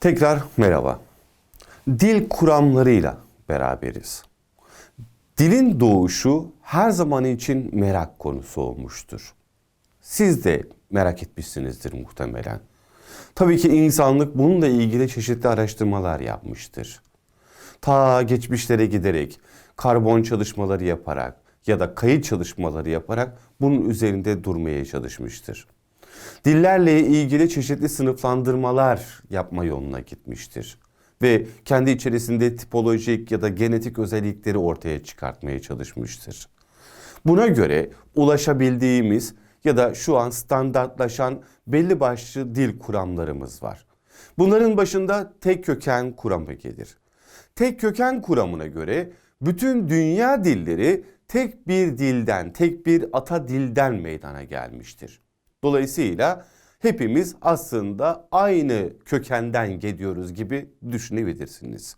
Tekrar merhaba. Dil kuramlarıyla beraberiz. Dilin doğuşu her zaman için merak konusu olmuştur. Siz de merak etmişsinizdir muhtemelen. Tabii ki insanlık bununla ilgili çeşitli araştırmalar yapmıştır. Ta geçmişlere giderek, karbon çalışmaları yaparak ya da kayıt çalışmaları yaparak bunun üzerinde durmaya çalışmıştır dillerle ilgili çeşitli sınıflandırmalar yapma yoluna gitmiştir. Ve kendi içerisinde tipolojik ya da genetik özellikleri ortaya çıkartmaya çalışmıştır. Buna göre ulaşabildiğimiz ya da şu an standartlaşan belli başlı dil kuramlarımız var. Bunların başında tek köken kuramı gelir. Tek köken kuramına göre bütün dünya dilleri tek bir dilden, tek bir ata dilden meydana gelmiştir. Dolayısıyla hepimiz aslında aynı kökenden geliyoruz gibi düşünebilirsiniz.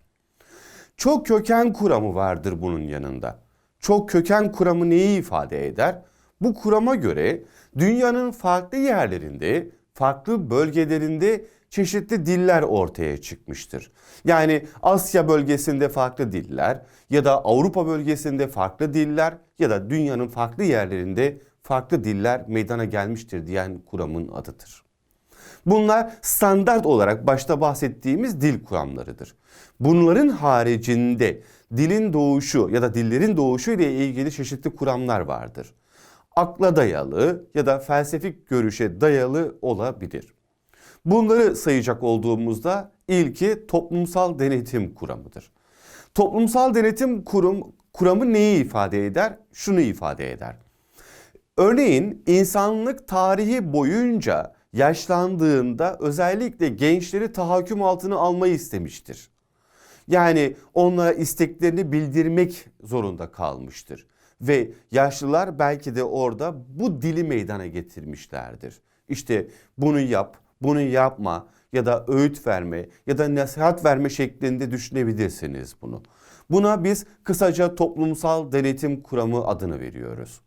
Çok köken kuramı vardır bunun yanında. Çok köken kuramı neyi ifade eder? Bu kurama göre dünyanın farklı yerlerinde, farklı bölgelerinde çeşitli diller ortaya çıkmıştır. Yani Asya bölgesinde farklı diller ya da Avrupa bölgesinde farklı diller ya da dünyanın farklı yerlerinde farklı diller meydana gelmiştir diyen kuramın adıdır. Bunlar standart olarak başta bahsettiğimiz dil kuramlarıdır. Bunların haricinde dilin doğuşu ya da dillerin doğuşu ile ilgili çeşitli kuramlar vardır. Akla dayalı ya da felsefik görüşe dayalı olabilir. Bunları sayacak olduğumuzda ilki toplumsal denetim kuramıdır. Toplumsal denetim kurum, kuramı neyi ifade eder? Şunu ifade eder. Örneğin insanlık tarihi boyunca yaşlandığında özellikle gençleri tahakküm altına almayı istemiştir. Yani onlara isteklerini bildirmek zorunda kalmıştır. Ve yaşlılar belki de orada bu dili meydana getirmişlerdir. İşte bunu yap, bunu yapma ya da öğüt verme ya da nasihat verme şeklinde düşünebilirsiniz bunu. Buna biz kısaca toplumsal denetim kuramı adını veriyoruz.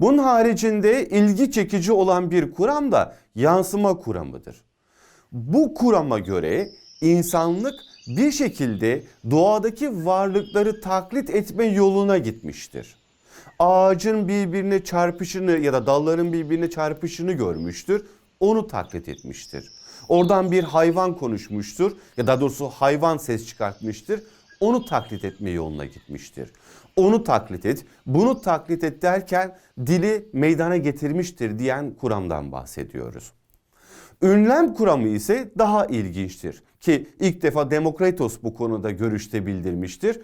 Bunun haricinde ilgi çekici olan bir kuram da yansıma kuramıdır. Bu kurama göre insanlık bir şekilde doğadaki varlıkları taklit etme yoluna gitmiştir. Ağacın birbirine çarpışını ya da dalların birbirine çarpışını görmüştür. Onu taklit etmiştir. Oradan bir hayvan konuşmuştur ya da doğrusu hayvan ses çıkartmıştır. Onu taklit etme yoluna gitmiştir onu taklit et, bunu taklit et derken dili meydana getirmiştir diyen kuramdan bahsediyoruz. Ünlem kuramı ise daha ilginçtir ki ilk defa Demokritos bu konuda görüşte bildirmiştir.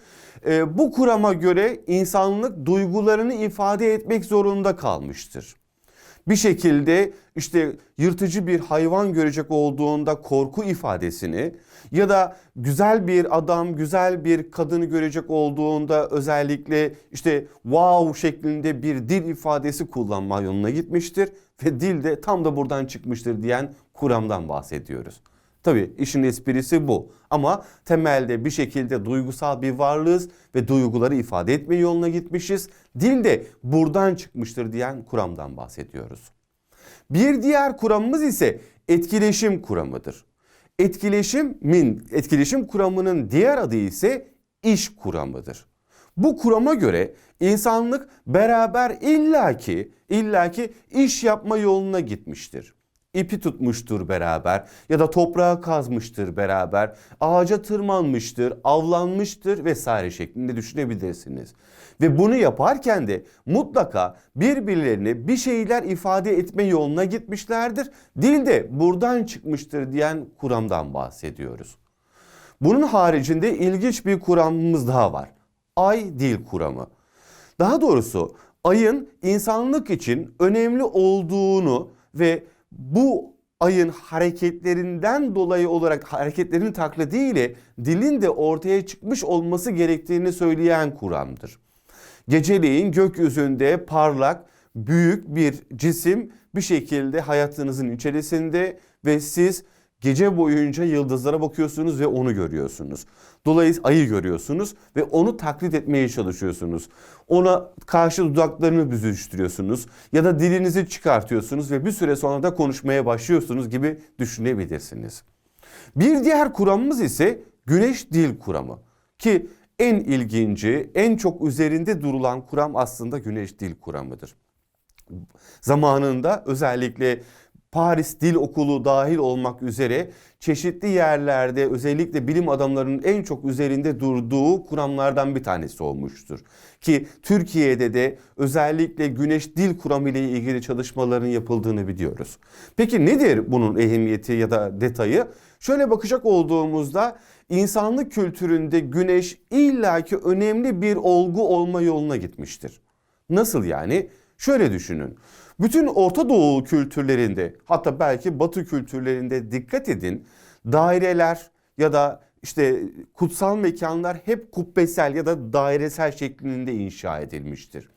E, bu kurama göre insanlık duygularını ifade etmek zorunda kalmıştır bir şekilde işte yırtıcı bir hayvan görecek olduğunda korku ifadesini ya da güzel bir adam, güzel bir kadını görecek olduğunda özellikle işte wow şeklinde bir dil ifadesi kullanma yoluna gitmiştir ve dil de tam da buradan çıkmıştır diyen kuramdan bahsediyoruz. Tabi işin esprisi bu ama temelde bir şekilde duygusal bir varlığız ve duyguları ifade etme yoluna gitmişiz. Dil de buradan çıkmıştır diyen kuramdan bahsediyoruz. Bir diğer kuramımız ise etkileşim kuramıdır. Etkileşimin, etkileşim kuramının diğer adı ise iş kuramıdır. Bu kurama göre insanlık beraber illaki illaki iş yapma yoluna gitmiştir ipi tutmuştur beraber ya da toprağa kazmıştır beraber, ağaca tırmanmıştır, avlanmıştır vesaire şeklinde düşünebilirsiniz. Ve bunu yaparken de mutlaka birbirlerine bir şeyler ifade etme yoluna gitmişlerdir. Dil de buradan çıkmıştır diyen kuramdan bahsediyoruz. Bunun haricinde ilginç bir kuramımız daha var. Ay dil kuramı. Daha doğrusu ayın insanlık için önemli olduğunu ve bu ayın hareketlerinden dolayı olarak hareketlerin taklidiyle dilin de ortaya çıkmış olması gerektiğini söyleyen kuramdır. Geceleyin gökyüzünde parlak, büyük bir cisim bir şekilde hayatınızın içerisinde ve siz Gece boyunca yıldızlara bakıyorsunuz ve onu görüyorsunuz. Dolayısıyla ayı görüyorsunuz ve onu taklit etmeye çalışıyorsunuz. Ona karşı dudaklarını büzüştürüyorsunuz ya da dilinizi çıkartıyorsunuz ve bir süre sonra da konuşmaya başlıyorsunuz gibi düşünebilirsiniz. Bir diğer kuramımız ise güneş dil kuramı ki en ilginci, en çok üzerinde durulan kuram aslında güneş dil kuramıdır. Zamanında özellikle Paris Dil Okulu dahil olmak üzere çeşitli yerlerde özellikle bilim adamlarının en çok üzerinde durduğu kuramlardan bir tanesi olmuştur. Ki Türkiye'de de özellikle güneş dil kuramı ile ilgili çalışmaların yapıldığını biliyoruz. Peki nedir bunun ehemmiyeti ya da detayı? Şöyle bakacak olduğumuzda insanlık kültüründe güneş illaki önemli bir olgu olma yoluna gitmiştir. Nasıl yani? Şöyle düşünün. Bütün Orta Doğu kültürlerinde hatta belki Batı kültürlerinde dikkat edin. Daireler ya da işte kutsal mekanlar hep kubbesel ya da dairesel şeklinde inşa edilmiştir.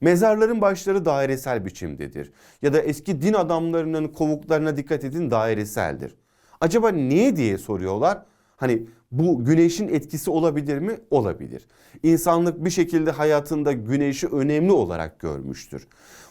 Mezarların başları dairesel biçimdedir. Ya da eski din adamlarının kovuklarına dikkat edin daireseldir. Acaba niye diye soruyorlar. Hani bu güneşin etkisi olabilir mi? Olabilir. İnsanlık bir şekilde hayatında güneşi önemli olarak görmüştür.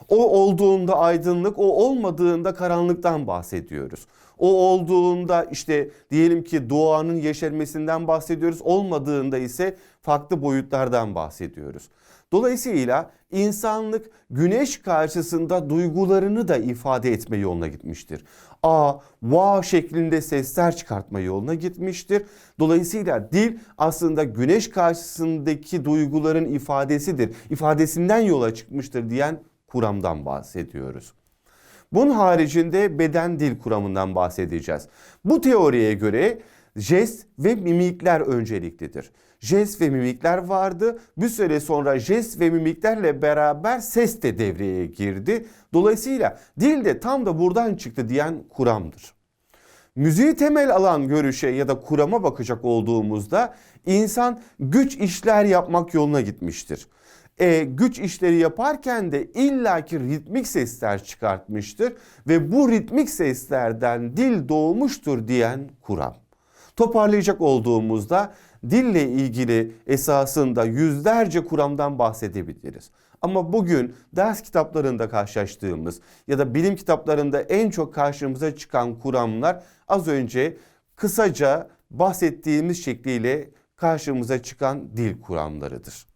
O olduğunda aydınlık, o olmadığında karanlıktan bahsediyoruz. O olduğunda işte diyelim ki doğanın yeşermesinden bahsediyoruz. Olmadığında ise farklı boyutlardan bahsediyoruz. Dolayısıyla insanlık güneş karşısında duygularını da ifade etme yoluna gitmiştir. A, va şeklinde sesler çıkartma yoluna gitmiştir. Dolayısıyla dil aslında güneş karşısındaki duyguların ifadesidir. İfadesinden yola çıkmıştır diyen kuramdan bahsediyoruz. Bunun haricinde beden dil kuramından bahsedeceğiz. Bu teoriye göre jest ve mimikler önceliklidir. Jest ve mimikler vardı. Bir süre sonra jest ve mimiklerle beraber ses de devreye girdi. Dolayısıyla dil de tam da buradan çıktı diyen kuramdır. Müziği temel alan görüşe ya da kurama bakacak olduğumuzda insan güç işler yapmak yoluna gitmiştir. E, güç işleri yaparken de illaki ritmik sesler çıkartmıştır ve bu ritmik seslerden dil doğmuştur diyen kuram. Toparlayacak olduğumuzda dille ilgili esasında yüzlerce kuramdan bahsedebiliriz. Ama bugün ders kitaplarında karşılaştığımız ya da bilim kitaplarında en çok karşımıza çıkan kuramlar az önce kısaca bahsettiğimiz şekliyle karşımıza çıkan dil kuramlarıdır.